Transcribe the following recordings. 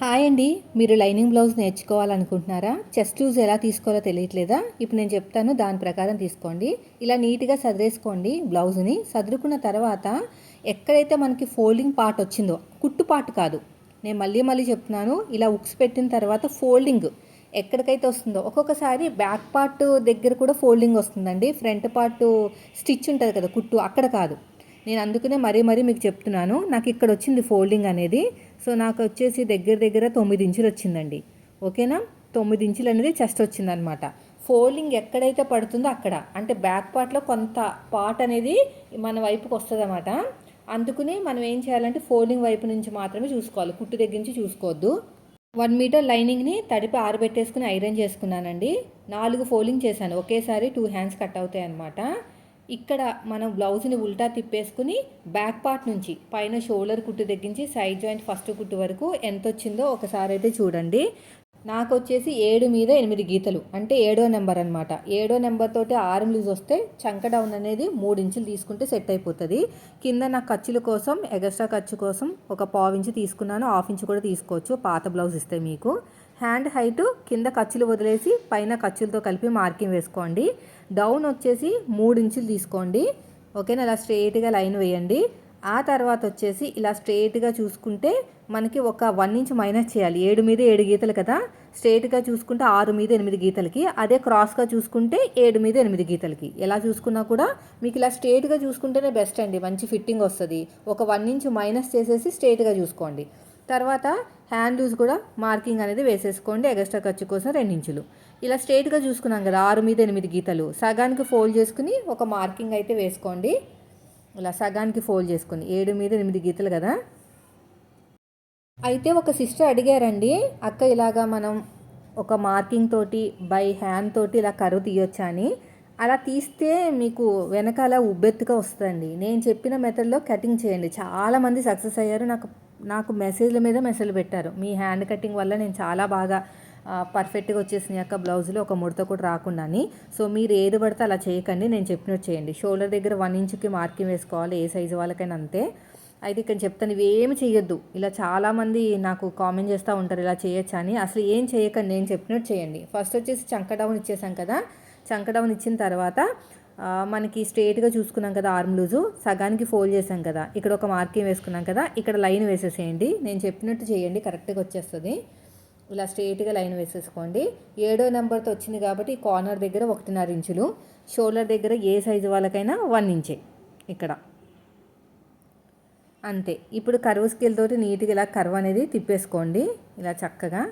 Hi అండి. మీరు lining blouse నేర్చుకోవాలనుకుంటున్నారా? చెస్ట్ లూజ్ ఎలా తీసుకోవాలో తెలియట్లేదా? ఇప్పుడు నేను చెప్తాను దాని ప్రకారం తీసుకోండి. ఇలా నీట్గా సదిరేసుకోండి బ్లౌజ్ని. సదురుకున్న తర్వాత ఎక్కడైతే మనకి ఫోల్డింగ్ పార్ట్ వచ్చిందో కుట్టు పార్ట్ కాదు. నేను మళ్ళీ మళ్ళీ చెప్తున్నాను ఇలా ఉక్స్ పెట్టిన తర్వాత ఫోల్డింగ్ ఎక్కడికైతే వస్తుందో ఒక్కొక్కసారి బ్యాక్ పార్ట్ దగ్గర కూడా ఫోల్డింగ్ వస్తుందండి. ఫ్రంట్ పార్ట్ స్టిచ్ ఉంటుంది కదా కుట్టు అక్కడ కాదు. నేను అందుకనే మరీ మరీ మీకు చెప్తున్నాను నాకు ఇక్కడ వచ్చింది ఫోల్డింగ్ అనేది. సో నాకు వచ్చేసి దగ్గర దగ్గర తొమ్మిది ఇంచులు వచ్చిందండి. ఓకేనా? తొమ్మిది ఇంచులు అనేది చెస్ట్ వచ్చిందనమాట ఫోల్డింగ్ ఎక్కడైతే పడుతుందో అక్కడ. అంటే బ్యాక్ పార్ట్లో కొంత పార్ట్ అనేది మన వైపుకి వస్తుంది అనమాట అందుకని మనం ఏం చేయాలంటే ఫోల్డింగ్ వైపు నుంచి మాత్రమే చూసుకోవాలి. కుట్టు దగ్గర నుంచి చూసుకోవద్దు. వన్ మీటర్ లైనింగ్ని తడిపి ఆరబెట్టేసుకుని ఐరన్ చేసుకున్నానండి. నాలుగు ఫోల్డింగ్ చేశాను. ఒకేసారి టూ హ్యాండ్స్ కట్ అవుతాయి అనమాట ఇక్కడ మనం బ్లౌజ్ని ఉల్టా తిప్పేసుకుని బ్యాక్ పార్ట్ నుంచి పైన షోల్డర్ కుట్టు తగ్గించి సైడ్ జాయింట్ ఫస్ట్ కుట్టు వరకు ఎంత వచ్చిందో ఒకసారి అయితే చూడండి. నాకు వచ్చేసి ఏడు మీద ఎనిమిది గీతలు అంటే ఏడో నెంబర్ అనమాట ఏడో నెంబర్ తోటి ఆరం లూజ్ వస్తే చంక డౌన్ అనేది మూడు ఇంచులు తీసుకుంటే సెట్ అయిపోతుంది. కింద నా ఖర్చుల కోసం ఎగస్ట్రా ఖర్చు కోసం ఒక పావు ఇంచు తీసుకున్నాను హాఫ్ ఇంచు కూడా తీసుకోవచ్చు పాత బ్లౌజ్ ఇస్తే మీకు. హ్యాండ్ హైటు కింద ఖర్చులు వదిలేసి పైన ఖర్చులతో కలిపి మార్కింగ్ వేసుకోండి. డౌన్ వచ్చేసి మూడు ఇంచులు తీసుకోండి. ఓకేనా? ఇలా స్ట్రెయిట్గా లైన్ వేయండి. ఆ తర్వాత వచ్చేసి ఇలా స్ట్రెయిట్గా చూసుకుంటే మనకి ఒక వన్ ఇంచ్ మైనస్ చేయాలి. ఏడు మీద ఏడు గీతలు కదా? స్ట్రైట్గా చూసుకుంటే ఆరు మీద ఎనిమిది గీతలకి అదే క్రాస్గా చూసుకుంటే ఏడు మీద ఎనిమిది గీతలకి. ఎలా చూసుకున్నా కూడా మీకు ఇలా స్ట్రైట్గా చూసుకుంటేనే బెస్ట్ అండి. మంచి ఫిట్టింగ్ వస్తుంది. ఒక వన్ ఇంచ్ మైనస్ చేసేసి స్ట్రెయిట్గా చూసుకోండి. తర్వాత హ్యాండ్ లూజ్ కూడా మార్కింగ్ అనేది వేసేసుకోండి ఎగస్ట్రా ఖర్చు కోసం రెండించులు. ఇలా స్ట్రైట్గా చూసుకున్నాం కదా ఆరు మీద ఎనిమిది గీతలు. సగానికి ఫోల్డ్ చేసుకుని ఒక మార్కింగ్ అయితే వేసుకోండి. ఇలా సగానికి ఫోల్డ్ చేసుకుని ఏడు మీద ఎనిమిది గీతలు కదా. అయితే ఒక సిస్టర్ అడిగారండి అక్క ఇలాగా మనం ఒక మార్కింగ్ తోటి బై హ్యాండ్ తోటి ఇలా కరువు తీయొచ్చా అని? అలా తీస్తే మీకు వెనకాల ఉబ్బెత్తుగా వస్తుందండి. నేను చెప్పిన మెథడ్లో కటింగ్ చేయండి. చాలామంది సక్సెస్ అయ్యారు. నాకు నాకు మెసేజ్ల మీద మెసేజ్లు పెట్టారు. మీ హ్యాండ్ కటింగ్ వల్ల నేను చాలా బాగా పర్ఫెక్ట్గా వచ్చేసినాయి అక్క బ్లౌజ్లో ఒక ముడత కూడా రాకుండా అని సో మీరు ఏది పడితే అలా చేయకండి. నేను చెప్పినట్టు చేయండి. షోల్డర్ దగ్గర వన్ ఇంచుకి మార్కింగ్ వేసుకోవాలి. ఏ సైజు వాళ్ళకైనా అంతే. అయితే ఇక్కడ చెప్తాను ఇవేమి చేయొద్దు ఇలా చాలామంది నాకు కామెంట్ చేస్తూ ఉంటారు ఇలా చేయొచ్చు అని. అసలు ఏం చేయకండి? నేను చెప్పినట్టు చేయండి. ఫస్ట్ వచ్చేసి చంక డౌన్ ఇచ్చేసాం కదా. చంక డౌన్ ఇచ్చిన తర్వాత మనకి స్ట్రేట్గా చూసుకున్నాం కదా ఆర్మ్ లూజు సగానికి ఫోల్డ్ చేసాం కదా. ఇక్కడ ఒక మార్కింగ్ వేసుకున్నాం కదా. ఇక్కడ లైన్ వేసేసేయండి. నేను చెప్పినట్టు చేయండి కరెక్ట్గా వచ్చేస్తుంది. ఇలా స్ట్రేట్గా లైన్ వేసేసుకోండి. ఏడో నెంబర్తో వచ్చింది కాబట్టి కార్నర్ దగ్గర ఒకటిన్నర ఇంచులు షోల్డర్ దగ్గర ఏ సైజు వాళ్ళకైనా వన్ ఇంచే ఇక్కడ. అంతే. ఇప్పుడు కర్వ్ స్కేల్ తోటి నీట్గా ఇలా కర్వ్ అనేది తిప్పేసుకోండి. ఇలా చక్కగా.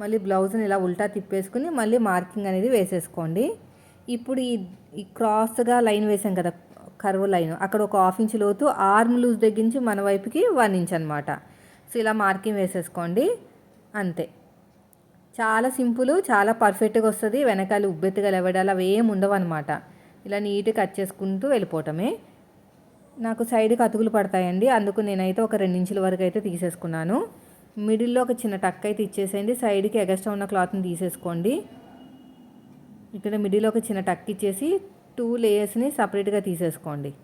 మళ్ళీ బ్లౌజ్ని ఇలా ఉల్టా తిప్పేసుకుని మళ్ళీ మార్కింగ్ అనేది వేసేసుకోండి. ఇప్పుడు ఈ ఈ క్రాస్గా లైన్ వేసాం కదా కర్వ్ లైన్. అక్కడ ఒక హాఫ్ ఇంచ్ లోతు ఆర్మ్ లూజ్ దగ్గర నుంచి మన వైపుకి వన్ ఇంచ్ అనమాట సో ఇలా మార్కింగ్ వేసేసుకోండి. అంతే. చాలా సింపుల్ చాలా పర్ఫెక్ట్గా వస్తుంది. వెనకాల ఉబ్బెత్తుగా లేవడాలు అవి ఏమి ఉండవు అనమాట ఇలా నీట్గా కట్ చేసుకుంటూ వెళ్ళిపోవటమే. నాకు సైడ్కి అతుకులు పడతాయండి. అందుకు నేనైతే ఒక రెండించుల వరకు అయితే తీసేసుకున్నాను. మిడిల్లో ఒక చిన్న టక్ అయితే ఇచ్చేసేయండి. సైడ్కి ఎగస్ట్రా ఉన్న క్లాత్ని తీసేసుకోండి. ఇక్కడ మిడిల్ ఒక చిన్న టక్ ఇచ్చేసి టూ లేయర్స్ని సపరేట్గా తీసేసుకోండి.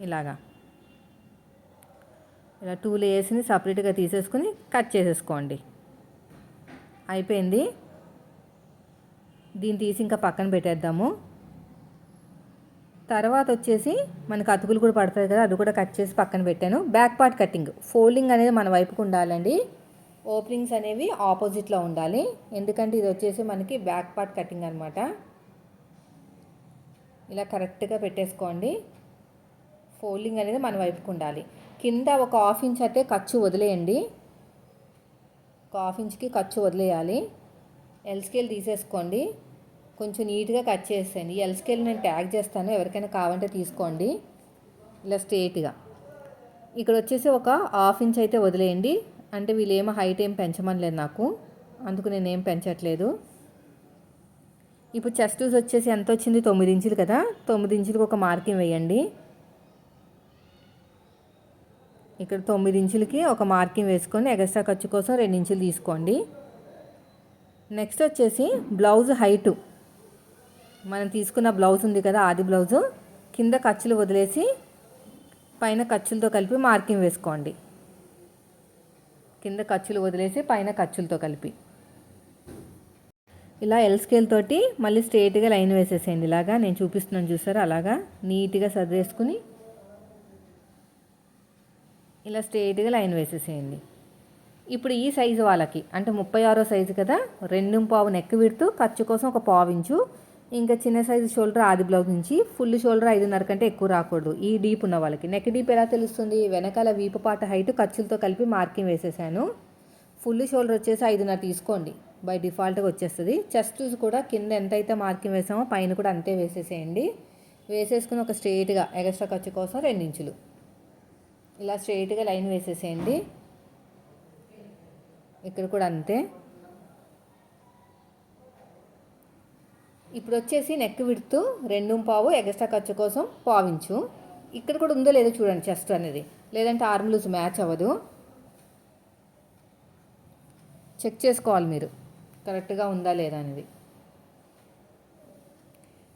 ఇలాగా. ఇలా టూ లేయర్స్ని సపరేట్గా తీసేసుకుని కట్ చేసేసుకోండి. అయిపోయింది. దీన్ని తీసి ఇంకా పక్కన పెట్టేద్దాము. తర్వాత వచ్చేసి మనకు అతుకులు కూడా పడతాయి కదా అది కూడా కట్ చేసి పక్కన పెట్టాను. బ్యాక్ పార్ట్ కటింగ్ ఫోల్డింగ్ అనేది మన వైపుకు ఉండాలండి. ఓపెనింగ్స్ అనేవి ఆపోజిట్లో ఉండాలి. ఎందుకంటే ఇది వచ్చేసి మనకి బ్యాక్ పార్ట్ కటింగ్ అనమాట ఇలా కరెక్ట్గా పెట్టేసుకోండి. ఫోల్డింగ్ అనేది మన వైపుకు ఉండాలి. కింద ఒక హాఫ్ ఇంచ్ అయితే ఖర్చు వదిలేయండి. ఒక హాఫ్ ఇంచ్కి ఖర్చు వదిలేయాలి. ఎల్ స్కేల్ తీసేసుకోండి. కొంచెం నీట్గా కట్ చేసేయండి. ఎల్ స్కేల్ నేను ట్యాగ్ చేస్తాను. ఎవరికైనా కావాలంటే తీసుకోండి. ఇలా స్ట్రేట్గా. ఇక్కడ వచ్చేసి ఒక హాఫ్ ఇంచ్ అయితే వదిలేయండి. అంటే వీళ్ళు ఏమో హైట్ ఏం పెంచమని లేదు నాకు. అందుకు నేను ఏం పెంచట్లేదు. ఇప్పుడు చెస్ట్ వచ్చేసి ఎంత వచ్చింది? తొమ్మిది ఇంచులు కదా? తొమ్మిది ఇంచులకు ఒక మార్కింగ్ వేయండి. ఇక్కడ తొమ్మిది ఇంచులకి ఒక మార్కింగ్ వేసుకొని ఎగస్ట్రా ఖర్చు కోసం రెండు ఇంచులు తీసుకోండి. నెక్స్ట్ వచ్చేసి బ్లౌజ్ హైటు. మనం తీసుకున్న బ్లౌజ్ ఉంది కదా ఆది బ్లౌజు. కింద ఖర్చులు వదిలేసి పైన ఖర్చులతో కలిపి మార్కింగ్ వేసుకోండి. కింద ఖర్చులు వదిలేసి పైన ఖర్చులతో కలిపి. ఇలా ఎల్ స్కేల్ తోటి మళ్ళీ స్ట్రేట్గా లైన్ వేసేసేయండి. ఇలాగా నేను చూపిస్తున్నాను చూసారా? అలాగా నీట్గా సర్దేసుకుని ఇలా స్ట్రేట్గా లైన్ వేసేసేయండి. ఇప్పుడు ఈ సైజు వాళ్ళకి అంటే ముప్పై ఆరో సైజు కదా రెండు పావు నెక్ విడుతూ ఖర్చు కోసం ఒక పావు ఇంచు ఇంకా చిన్న సైజు షోల్డర్ ఆది బ్లౌజ్ నుంచి ఫుల్ షోల్డర్ ఐదున్నర కంటే ఎక్కువ రాకూడదు. ఈ డీప్ ఉన్న వాళ్ళకి. నెక్ డీప్ ఎలా తెలుస్తుంది? వెనకాల వీపపాట హైట్ ఖర్చులతో కలిపి మార్కింగ్ వేసేసాను. ఫుల్ షోల్డర్ వచ్చేసి ఐదున్నర తీసుకోండి. బై డిఫాల్ట్గా వచ్చేస్తుంది. చెస్ట్ కూడా కింద ఎంతైతే మార్కింగ్ వేసామో పైన కూడా అంతే వేసేసేయండి. వేసేసుకుని ఒక స్ట్రెయిట్గా ఎగస్ట్రా ఖర్చు కోసం రెండించులు. ఇలా స్ట్రైట్గా లైన్ వేసేసేయండి. ఇక్కడ కూడా అంతే. ఇప్పుడు వచ్చేసి నెక్ విడుతూ రెండు పావు ఎగస్ట్రా ఖర్చు కోసం పావించు. ఇక్కడ కూడా ఉందో లేదో చూడండి చెస్ట్ అనేది. లేదంటే ఆర్మ్ లూజ్ మ్యాచ్ అవ్వదు. చెక్ చేసుకోవాలి మీరు. కరెక్ట్గా ఉందా లేదా అనేది.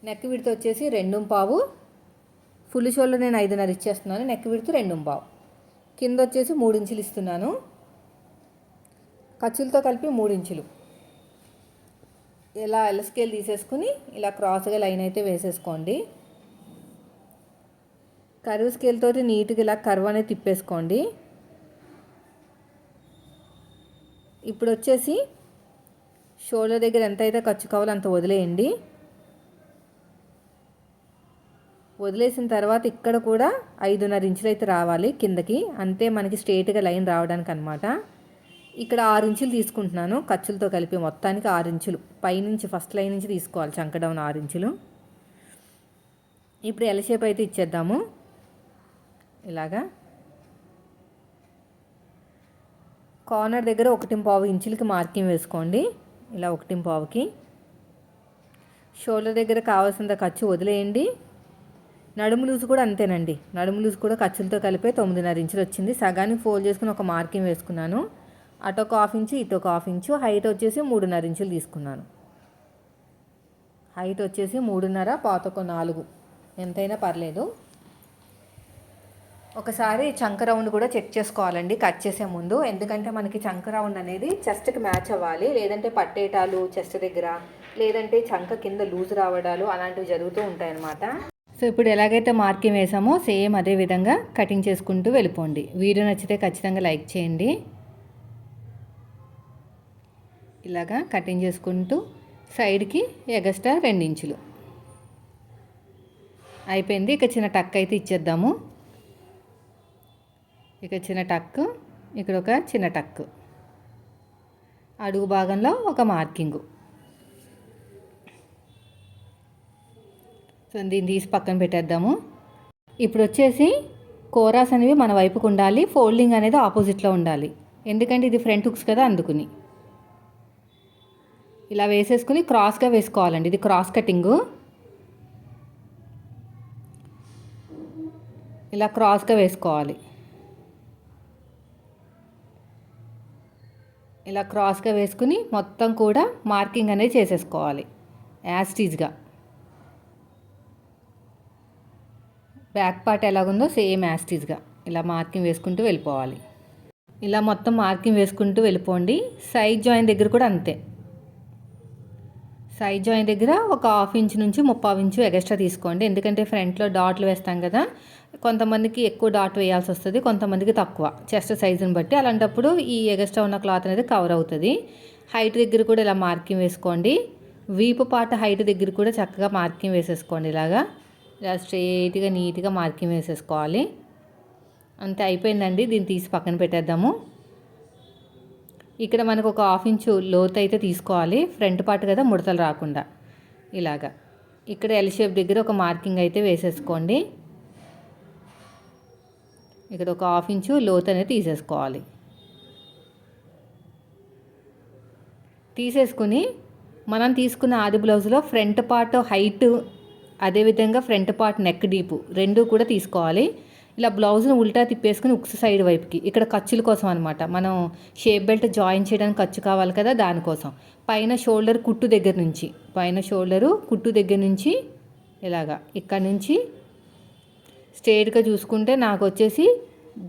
నెక్ విడత వచ్చేసి రెండు పావు. ఫుల్ షోల్డర్ నేను ఐదున్నర ఇచ్చేస్తున్నాను. నెక్ విడత రెండు పావు. కింద వచ్చేసి మూడు ఇంచులు ఇస్తున్నాను. ఖర్చులతో కలిపి మూడు ఇంచులు. ఇలా ఎల్ స్కేల్ తీసేసుకుని ఇలా క్రాస్గా లైన్ అయితే వేసేసుకోండి. కర్వ్ స్కేల్ తోటి నీట్గా ఇలా కర్వ్ అనేది తిప్పేసుకోండి. ఇప్పుడు వచ్చేసి షోల్డర్ దగ్గర ఎంత అయితే ఖర్చు కావాలో అంత వదిలేయండి. వదిలేసిన తర్వాత ఇక్కడ కూడా ఐదున్నర ఇంచులు అయితే రావాలి కిందకి. అంతే మనకి స్ట్రేట్గా లైన్ రావడానికి అనమాట ఇక్కడ ఆరు ఇంచులు తీసుకుంటున్నాను. ఖర్చులతో కలిపి మొత్తానికి ఆరు ఇంచులు. పైనుంచి ఫస్ట్ లైన్ నుంచి తీసుకోవాలి. చంకడౌన్ ఆరు ఇంచులు. ఇప్పుడు ఎల్ షేప్ అయితే ఇచ్చేద్దాము. ఇలాగా. కార్నర్ దగ్గర ఒకటి పావు ఇంచులకి మార్కింగ్ వేసుకోండి. ఇలా ఒకటి పావుకి. షోల్డర్ దగ్గర కావాల్సినంత ఖర్చు వదిలేయండి. నడుము లూజ్ కూడా అంతేనండి. నడుము లూజ్ కూడా ఖర్చులతో కలిపే తొమ్మిదిన్నర ఇంచులు వచ్చింది. సగానికి ఫోల్డ్ చేసుకుని ఒక మార్కింగ్ వేసుకున్నాను. అటు ఒక హాఫ్ ఇంచు ఇటు ఒక హాఫ్ ఇంచు హైట్ వచ్చేసి మూడున్నర ఇంచులు తీసుకున్నాను. హైట్ వచ్చేసి మూడున్నర పాత ఒక నాలుగు. ఎంతైనా పర్లేదు. ఒకసారి చంక రౌండ్ కూడా చెక్ చేసుకోవాలండి కట్ చేసే ముందు. ఎందుకంటే మనకి చంక రౌండ్ అనేది చెస్ట్కి మ్యాచ్ అవ్వాలి. లేదంటే పట్టేటాలు చెస్ట్ దగ్గర లేదంటే చంక కింద లూజ్ రావడాలు అలాంటివి జరుగుతూ ఉంటాయన్నమాట. సో ఇప్పుడు ఎలాగైతే మార్కింగ్ వేసామో సేమ్ అదే విధంగా కటింగ్ చేసుకుంటూ వెళ్ళిపోండి. వీడియో నచ్చితే ఖచ్చితంగా లైక్ చేయండి. ఇలాగా కటింగ్ చేసుకుంటూ సైడ్కి ఎగస్ట్రా రెండించులు అయిపోయింది. ఇక చిన్న టక్ అయితే ఇచ్చేద్దాము. ఇక చిన్న టక్ ఇక్కడ ఒక చిన్న టక్. అడుగు భాగంలో ఒక మార్కింగు. సో దీన్ని తీసి పక్కన పెట్టేద్దాము. ఇప్పుడు వచ్చేసి కోరాస్ అనేవి మన వైపుకు ఉండాలి ఫోల్డింగ్ అనేది ఆపోజిట్లో ఉండాలి. ఎందుకంటే ఇది ఫ్రంట్ హుక్స్ కదా అందుకుని. ఇలా వేసేసుకుని క్రాస్గా వేసుకోవాలండి ఇది క్రాస్ కటింగు. ఇలా క్రాస్గా వేసుకోవాలి. ఇలా క్రాస్గా వేసుకుని మొత్తం కూడా మార్కింగ్ అనేది చేసేసుకోవాలి యాస్టీజ్గా బ్యాక్ పార్ట్ ఎలాగుందో సేమ్ యాస్టీజ్గా ఇలా మార్కింగ్ వేసుకుంటూ వెళ్ళిపోవాలి. ఇలా మొత్తం మార్కింగ్ వేసుకుంటూ వెళ్ళిపోండి. సైడ్ జాయిన్ దగ్గర కూడా అంతే. సైడ్ జాయిన్ దగ్గర ఒక హాఫ్ ఇంచ్ నుంచి ముప్పావు ఇంచు ఎగస్ట్రా తీసుకోండి. ఎందుకంటే ఫ్రంట్లో డాట్లు వేస్తాం కదా కొంతమందికి ఎక్కువ డాట్ వేయాల్సి వస్తుంది కొంతమందికి తక్కువ. చెస్ట్ సైజుని బట్టి అలాంటప్పుడు ఈ ఎగస్ట్రా ఉన్న క్లాత్ అనేది కవర్ అవుతుంది. హైట్ దగ్గర కూడా ఇలా మార్కింగ్ వేసుకోండి. వీపు పాట హైట్ దగ్గర కూడా చక్కగా మార్కింగ్ వేసేసుకోండి ఇలాగా. ఇలా స్ట్రైట్గా నీట్గా మార్కింగ్ వేసేసుకోవాలి. అంతే అయిపోయిందండి. దీన్ని తీసి పక్కన పెట్టేద్దాము. ఇక్కడ మనకు ఒక హాఫ్ ఇంచు లోతు అయితే తీసుకోవాలి. ఫ్రంట్ పార్ట్ కదా ముడతలు రాకుండా. ఇలాగా. ఇక్కడ ఎల్ షేప్ దగ్గర ఒక మార్కింగ్ అయితే వేసేసుకోండి. ఇక్కడ ఒక హాఫ్ ఇంచు లోతు అనేది తీసేసుకోవాలి. తీసేసుకుని మనం తీసుకున్న ఆది బ్లౌజ్లో ఫ్రంట్ పార్ట్ హైట్ అదేవిధంగా ఫ్రంట్ పార్ట్ నెక్ డీపు రెండు కూడా తీసుకోవాలి. ఇలా బ్లౌజ్ను ఉల్టా తిప్పేసుకుని ఉక్స్ సైడ్ వైపుకి ఇక్కడ ఖర్చుల కోసం అనమాట మనం షేప్ బెల్ట్ జాయిన్ చేయడానికి ఖర్చు కావాలి కదా దానికోసం. పైన షోల్డర్ కుట్టు దగ్గర నుంచి పైన షోల్డరు కుట్టు దగ్గర నుంచి ఇలాగా ఇక్కడ నుంచి స్ట్రేట్గా చూసుకుంటే నాకు వచ్చేసి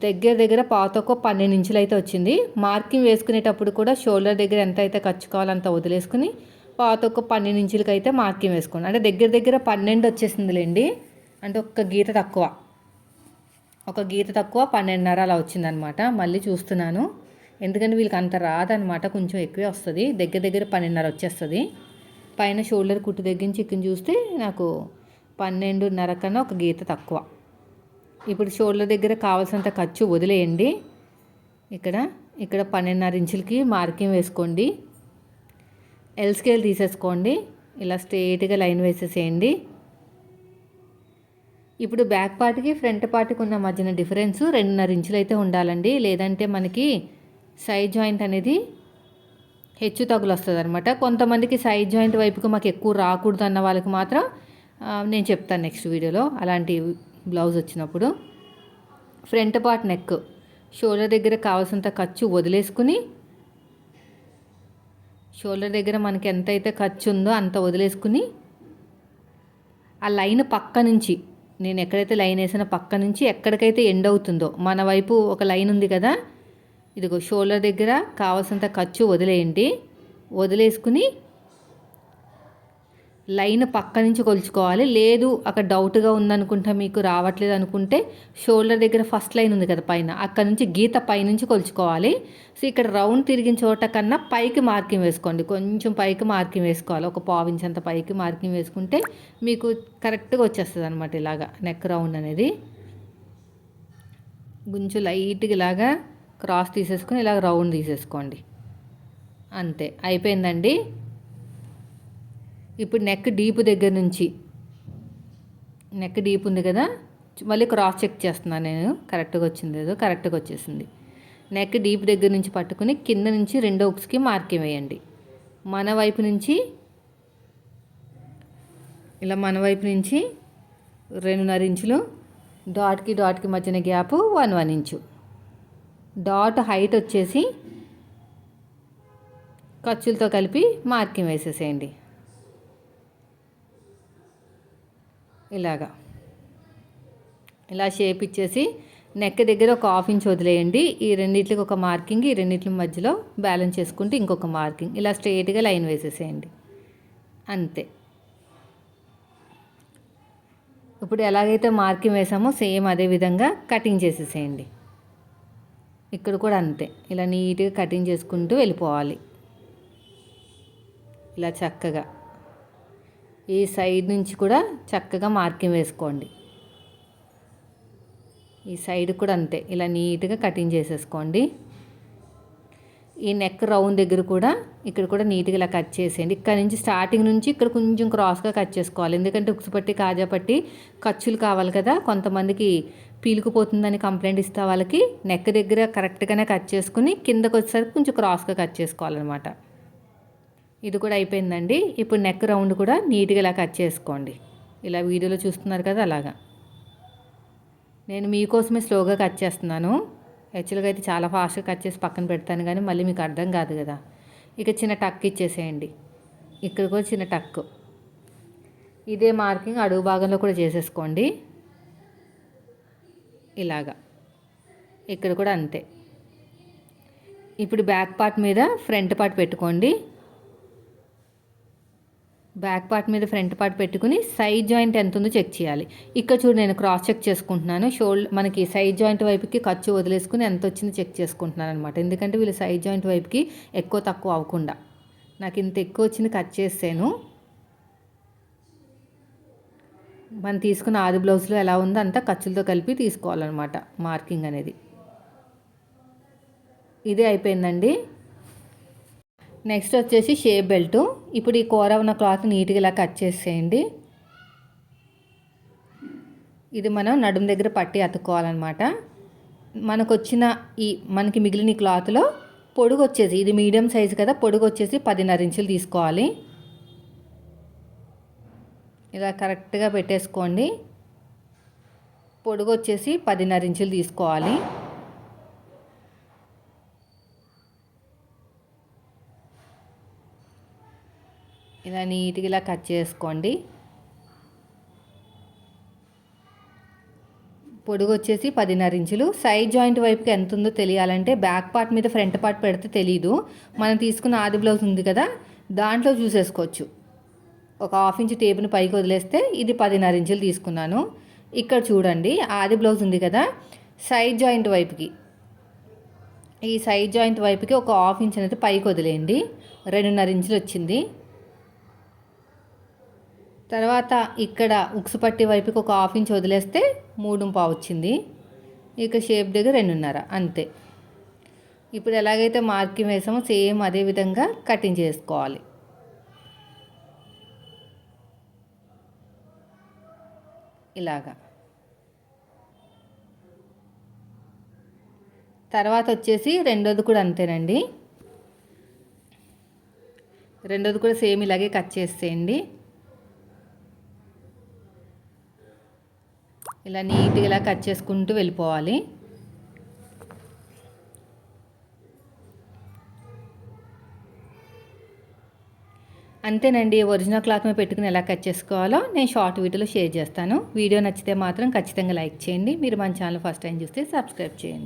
దగ్గర దగ్గర పాతొక్క పన్నెండు ఇంచులు అయితే వచ్చింది. మార్కింగ్ వేసుకునేటప్పుడు కూడా షోల్డర్ దగ్గర ఎంత అయితే ఖర్చు అంత వదిలేసుకుని పాతొక్క పన్నెండు ఇంచులకి అయితే మార్కింగ్ వేసుకోండి. అంటే దగ్గర దగ్గర పన్నెండు వచ్చేసిందిలేండి. అంటే ఒక్క గీత తక్కువ. ఒక గీత తక్కువ పన్నెండున్నర అలా వచ్చిందనమాట. మళ్ళీ చూస్తున్నాను. ఎందుకంటే వీళ్ళకి అంత రాదనమాట. కొంచెం ఎక్కువే వస్తుంది. దగ్గర దగ్గర పన్నెండున్నర వచ్చేస్తుంది. పైన షోల్డర్ కుట్టు దగ్గర నుంచి చూస్తే నాకు పన్నెండున్నర కన్నా ఒక గీత తక్కువ. ఇప్పుడు షోల్డర్ దగ్గర కావాల్సినంత ఖర్చు వదిలేయండి. ఇక్కడ ఇక్కడ పన్నెండున్నర ఇంచులకి మార్కింగ్ వేసుకోండి. ఎల్ స్కేల్ తీసేసుకోండి. ఇలా స్ట్రేట్గా లైన్ వేసేసేయండి. ఇప్పుడు బ్యాక్ పార్ట్కి ఫ్రంట్ పార్ట్కి ఉన్న మధ్యన డిఫరెన్స్ రెండున్నర ఇంచులు అయితే ఉండాలండి. లేదంటే మనకి సైడ్ జాయింట్ అనేది హెచ్చు తగులు వస్తుంది అనమాట కొంతమందికి సైడ్ జాయింట్ వైపుకి మాకు ఎక్కువ రాకూడదు అన్న వాళ్ళకి మాత్రం నేను చెప్తాను నెక్స్ట్ వీడియోలో అలాంటి బ్లౌజ్ వచ్చినప్పుడు. ఫ్రంట్ పార్ట్ నెక్ షోల్డర్ దగ్గర కావాల్సినంత ఖర్చు వదిలేసుకుని షోల్డర్ దగ్గర మనకి ఎంతైతే ఖర్చు ఉందో అంత వదిలేసుకుని ఆ లైన్ పక్క నుంచి నేను ఎక్కడైతే లైన్ వేసిన పక్క నుంచి ఎక్కడికైతే ఎండ్ అవుతుందో మన వైపు ఒక లైన్ ఉంది కదా ఇదిగో షోల్డర్ దగ్గర కావాల్సినంత ఖర్చు వదిలేయండి. వదిలేసుకుని లైన్ పక్క నుంచి కొలుచుకోవాలి. లేదు అక్కడ డౌట్గా ఉందనుకుంటా మీకు రావట్లేదు అనుకుంటే షోల్డర్ దగ్గర ఫస్ట్ లైన్ ఉంది కదా పైన. అక్కడ నుంచి గీత పైనుంచి కొలుచుకోవాలి. సో ఇక్కడ రౌండ్ తిరిగిన చోట కన్నా పైకి మార్కింగ్ వేసుకోండి. కొంచెం పైకి మార్కింగ్ వేసుకోవాలి. ఒక పావించ్ అంత పైకి మార్కింగ్ వేసుకుంటే మీకు కరెక్ట్గా వచ్చేస్తుంది అనమాట ఇలాగా నెక్ రౌండ్ అనేది. కొంచెం లైట్గా ఇలాగా క్రాస్ తీసేసుకొని ఇలాగ రౌండ్ తీసేసుకోండి. అంతే. అయిపోయిందండి. ఇప్పుడు నెక్ డీప్ దగ్గర నుంచి. నెక్ డీప్ ఉంది కదా? మళ్ళీ క్రాస్ చెక్ చేస్తున్నాను నేను. కరెక్ట్గా వచ్చింది ఏదో కరెక్ట్గా వచ్చేసింది. నెక్ డీప్ దగ్గర నుంచి పట్టుకుని కింద నుంచి రెండో ఉక్స్కి మార్కింగ్ వేయండి. మన వైపు నుంచి ఇలా మన వైపు నుంచి రెండున్నర ఇంచులు డాట్కి డాట్కి మధ్యన gap one one inch. Dot height వచ్చేసి ఖర్చులతో కలిపి మార్కింగ్ వేసేసేయండి. ఇలాగా. ఇలా షేప్ ఇచ్చేసి నెక్ దగ్గర ఒక హాఫ్ ఇంచ్ వదిలేయండి. ఈ రెండింటికి ఒక మార్కింగ్ ఈ రెండింటి మధ్యలో బ్యాలెన్స్ చేసుకుంటే ఇంకొక మార్కింగ్. ఇలా స్ట్రైట్గా లైన్ వేసేసేయండి. అంతే. ఇప్పుడు ఎలాగైతే మార్కింగ్ వేసామో సేమ్ అదే విధంగా కటింగ్ చేసేసేయండి. ఇక్కడ కూడా అంతే. ఇలా నీట్గా కటింగ్ చేసుకుంటూ వెళ్ళిపోవాలి. ఇలా చక్కగా. ఈ సైడ్ నుంచి కూడా చక్కగా మార్కింగ్ వేసుకోండి. ఈ సైడ్ కూడా అంతే ఇలా నీట్గా కటింగ్ చేసేసుకోండి. ఈ నెక్ రౌండ్ దగ్గర కూడా ఇక్కడ కూడా నీట్గా ఇలా కట్ చేసేయండి. ఇక్కడ నుంచి స్టార్టింగ్ నుంచి ఇక్కడ కొంచెం క్రాస్గా కట్ చేసుకోవాలి. ఎందుకంటే ఉక్సు పట్టి కాజా పట్టి ఖర్చులు కావాలి కదా. కొంతమందికి పీలుకుపోతుందని కంప్లైంట్ ఇస్తే వాళ్ళకి నెక్ దగ్గర కరెక్ట్గానే కట్ చేసుకుని కిందకు వచ్చేసరికి కొంచెం క్రాస్గా కట్ చేసుకోవాలన్నమాట. ఇది కూడా అయిపోయిందండి. ఇప్పుడు నెక్ రౌండ్ కూడా నీట్గా ఇలా కట్ చేసుకోండి. ఇలా వీడియోలో చూస్తున్నారు కదా అలాగా. నేను మీకోసమే స్లోగా కట్ చేస్తున్నాను. యాక్చువల్గా అయితే చాలా ఫాస్ట్గా కట్ చేసి పక్కన పెడతాను కానీ మళ్ళీ మీకు అర్థం కాదు కదా. ఇక చిన్న టక్ ఇచ్చేసేయండి. ఇక్కడ కూడా చిన్న టక్ ఇదే మార్కింగ్ అడుగు భాగంలో కూడా చేసేసుకోండి. ఇలాగా. ఇక్కడ కూడా అంతే. ఇప్పుడు బ్యాక్ పార్ట్ మీద ఫ్రంట్ పార్ట్ పెట్టుకోండి. బ్యాక్ పార్ట్ మీద ఫ్రంట్ పార్ట్ పెట్టుకుని సైడ్ జాయింట్ ఎంత ఉందో చెక్ చేయాలి. ఇక్కడ చూడు నేను క్రాస్ చెక్ చేసుకుంటున్నాను. షోల్డర్ మనకి సైడ్ జాయింట్ వైపుకి ఖర్చు వదిలేసుకుని ఎంత వచ్చిందో చెక్ చేసుకుంటున్నాను అనమాట ఎందుకంటే వీళ్ళు సైడ్ జాయింట్ వైపుకి ఎక్కువ తక్కువ అవ్వకుండా. నాకు ఇంత ఎక్కువ వచ్చింది కట్ చేసాను మనం తీసుకున్న ఆది బ్లౌజ్లో ఎలా ఉందో అంతా ఖర్చులతో కలిపి తీసుకోవాలన్నమాట. మార్కింగ్ అనేది. ఇదే అయిపోయిందండి. నెక్స్ట్ వచ్చేసి షేప్ బెల్ట్. ఇప్పుడు ఈ కూర ఉన్న క్లాత్ నీట్గా ఇలా కట్ చేసేయండి. ఇది మనం నడుము దగ్గర పట్టి అతుక్కోవాలన్నమాట. మనకు వచ్చిన ఈ మనకి మిగిలిన క్లాత్లో పొడుగు వచ్చేసి ఇది మీడియం సైజు కదా పొడుగు వచ్చేసి పదిన్నర ఇంచులు తీసుకోవాలి. ఇలా కరెక్ట్గా పెట్టేసుకోండి. పొడుగు వచ్చేసి పదిన్నర ఇంచులు తీసుకోవాలి. ఇలా నీట్గా ఇలా కట్ చేసుకోండి. పొడుగు వచ్చేసి పదిన్నర ఇంచులు. సైడ్ జాయింట్ వైపుకి ఎంత ఉందో తెలియాలంటే బ్యాక్ పార్ట్ మీద ఫ్రంట్ పార్ట్ పెడితే తెలియదు మనం తీసుకున్న ఆది బ్లౌజ్ ఉంది కదా దాంట్లో చూసేసుకోవచ్చు. ఒక హాఫ్ ఇంచ్ టేపుని పైకి వదిలేస్తే ఇది పదిన్నర ఇంచులు తీసుకున్నాను. ఇక్కడ చూడండి ఆది బ్లౌజ్ ఉంది కదా సైడ్ జాయింట్ వైపుకి. ఈ సైడ్ జాయింట్ వైపుకి ఒక హాఫ్ ఇంచ్ అనేది పైకి వదిలేయండి. రెండున్నర ఇంచులు వచ్చింది. తర్వాత ఇక్కడ ఉక్సు పట్టి వైపుకి ఒక హాఫ్ ఇంచ్ వదిలేస్తే మూడు పావు వచ్చింది. ఇక షేప్ దగ్గర రెండున్నర అంతే. ఇప్పుడు ఎలాగైతే మార్కింగ్ వేసామో సేమ్ అదే విధంగా కటింగ్ చేసుకోవాలి. ఇలాగా. తర్వాత వచ్చేసి రెండోది కూడా అంతేనండి. రెండోది కూడా సేమ్ ఇలాగే కట్ చేసేయండి. ఇలా నీట్గా ఇలా కట్ చేసుకుంటూ వెళ్ళిపోవాలి. అంతేనండి ఒరిజినల్ క్లాత్ మీద పెట్టుకుని ఎలా కట్ చేసుకోవాలో నేను షార్ట్ వీడియోలో షేర్ చేస్తాను. వీడియో నచ్చితే మాత్రం ఖచ్చితంగా లైక్ చేయండి. మీరు మన ఛానల్ ఫస్ట్ టైం చూస్తే సబ్స్క్రైబ్ చేయండి.